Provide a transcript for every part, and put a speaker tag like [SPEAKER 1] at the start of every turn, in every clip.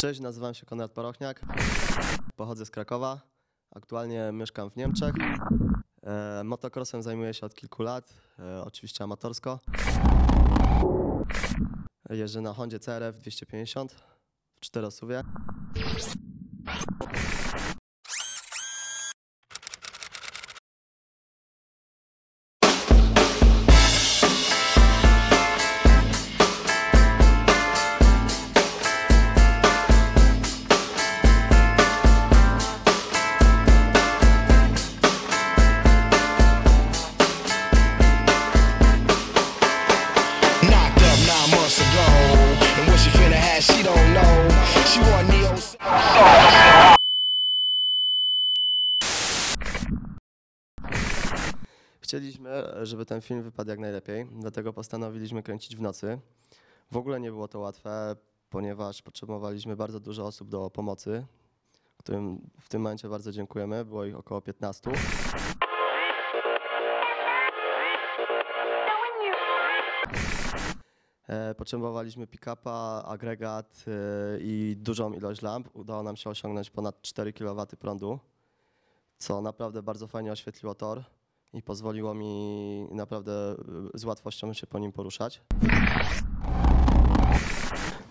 [SPEAKER 1] Cześć, nazywam się Konrad Parochniak. Pochodzę z Krakowa. Aktualnie mieszkam w Niemczech. E, motocrossem zajmuję się od kilku lat, e, oczywiście amatorsko. Jeżdżę na Hondzie CRF 250 w czterosuwie. Chcieliśmy, żeby ten film wypadł jak najlepiej, dlatego postanowiliśmy kręcić w nocy. W ogóle nie było to łatwe, ponieważ potrzebowaliśmy bardzo dużo osób do pomocy, którym w tym momencie bardzo dziękujemy. Było ich około 15. E, Potrzebowaliśmy pick-upa, agregat e, i dużą ilość lamp. Udało nam się osiągnąć ponad 4 kW prądu, co naprawdę bardzo fajnie oświetliło tor i pozwoliło mi naprawdę e, z łatwością się po nim poruszać.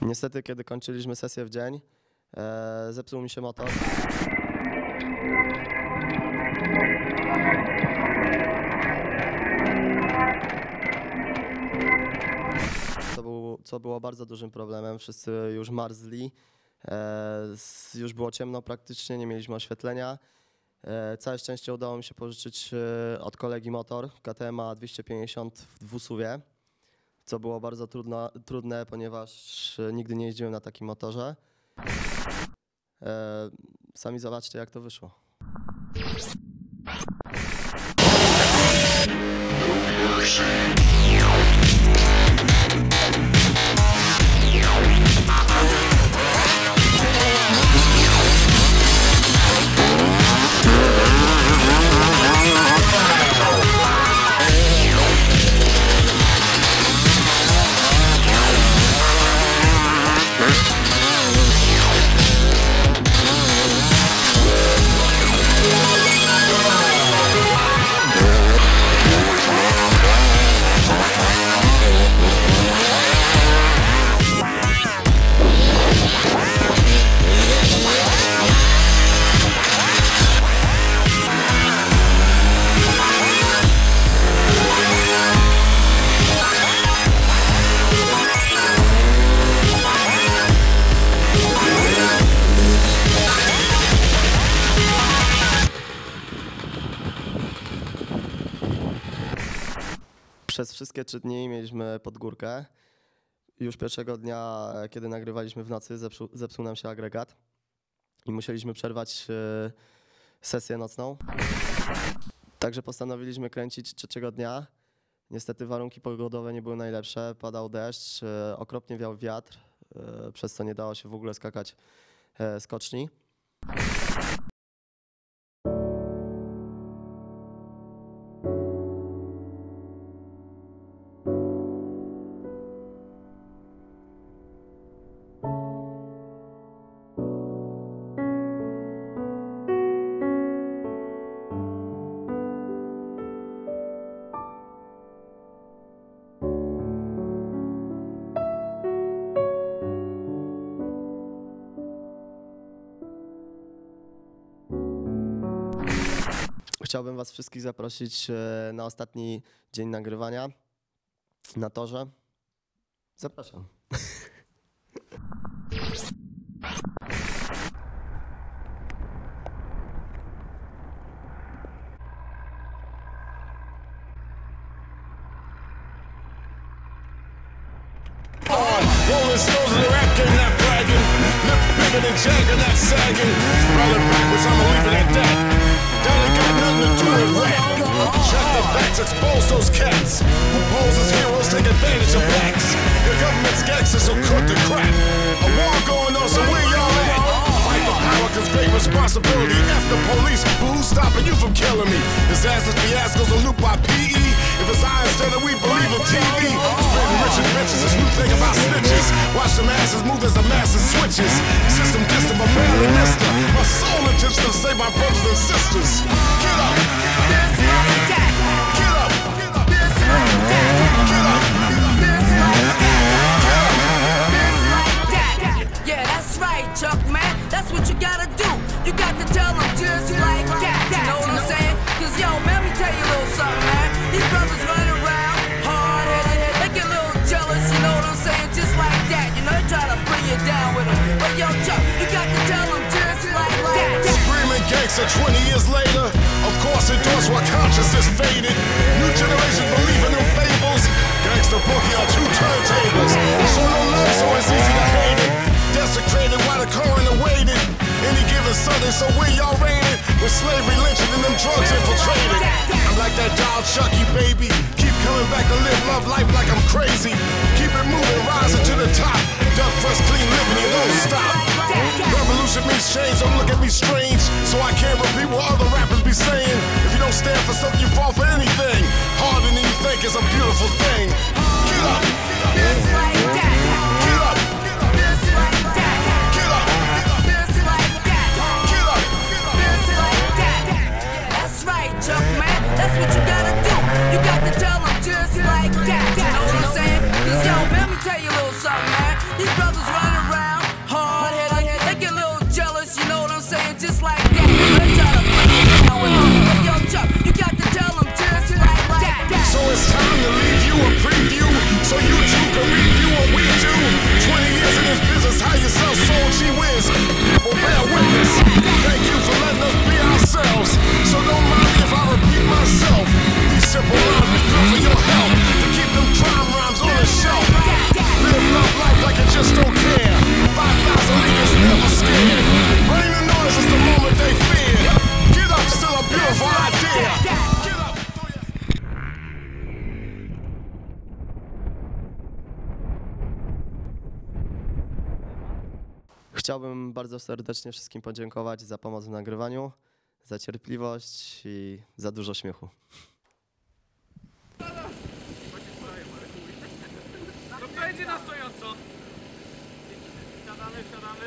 [SPEAKER 1] Niestety, kiedy kończyliśmy sesję w dzień, e, zepsuł mi się motor. Co, był, co było bardzo dużym problemem. Wszyscy już marzli. E, już było ciemno praktycznie, nie mieliśmy oświetlenia. E, całe szczęście udało mi się pożyczyć e, od kolegi motor KTM 250 w dwusuwie, co było bardzo trudno, trudne, ponieważ e, nigdy nie jeździłem na takim motorze. Sami zobaczcie, jak to wyszło. Przez wszystkie trzy dni mieliśmy pod górkę. Już pierwszego dnia, kiedy nagrywaliśmy w nocy, zepsuł, zepsuł nam się agregat i musieliśmy przerwać e, sesję nocną. Także postanowiliśmy kręcić trzeciego dnia. Niestety warunki pogodowe nie były najlepsze, padał deszcz, e, okropnie wiał wiatr, e, przez co nie dało się w ogóle skakać skoczni. Chciałbym Was wszystkich zaprosić e, na ostatni dzień nagrywania na torze. Zapraszam.
[SPEAKER 2] And sagging. Backwards, dead. That Check the facts, expose those cats who pose as heroes, take advantage of blacks. The government's gangsters will cut the crap. A war going on, so where y'all at? Fight for power, cause great responsibility. F the police, who's stopping you from killing me? Disasters, fiascos, a loop by PE. If it's I instead of we believe in TV. Spitting rich and rich. This new thing about snitches. Watch the masses move as the masses switches. System distant, but barely missed her. My sole intention to save my brothers and sisters. 20 years later. Of course, endorse while consciousness faded. New generation believe in fables. Gangster boogie on two turntables. So no love, so it's easy to hate it. Desecrated while the coroner waited. Any given Sunday, so where y'all raided? With slavery lynching and them drugs infiltrated. I'm like that doll Chucky, baby. Keep coming back to live love life like I'm crazy. Keep it moving, rising to the top. Duck first, clean living, you don't stop. Revolution means change, don't look at me strange. So I can't repeat what other rappers be saying. If you don't stand for something, you fall for anything. Harder than you think is a beautiful thing. Get up,
[SPEAKER 3] Just like to
[SPEAKER 2] leave you a preview so you too can review what we do. 20 years in this business, how you sell soul, gee whiz.
[SPEAKER 1] Chciałbym bardzo serdecznie wszystkim podziękować za pomoc w nagrywaniu, za cierpliwość i za dużo śmiechu.
[SPEAKER 4] To będzie na stojąco. Siadamy, siadamy.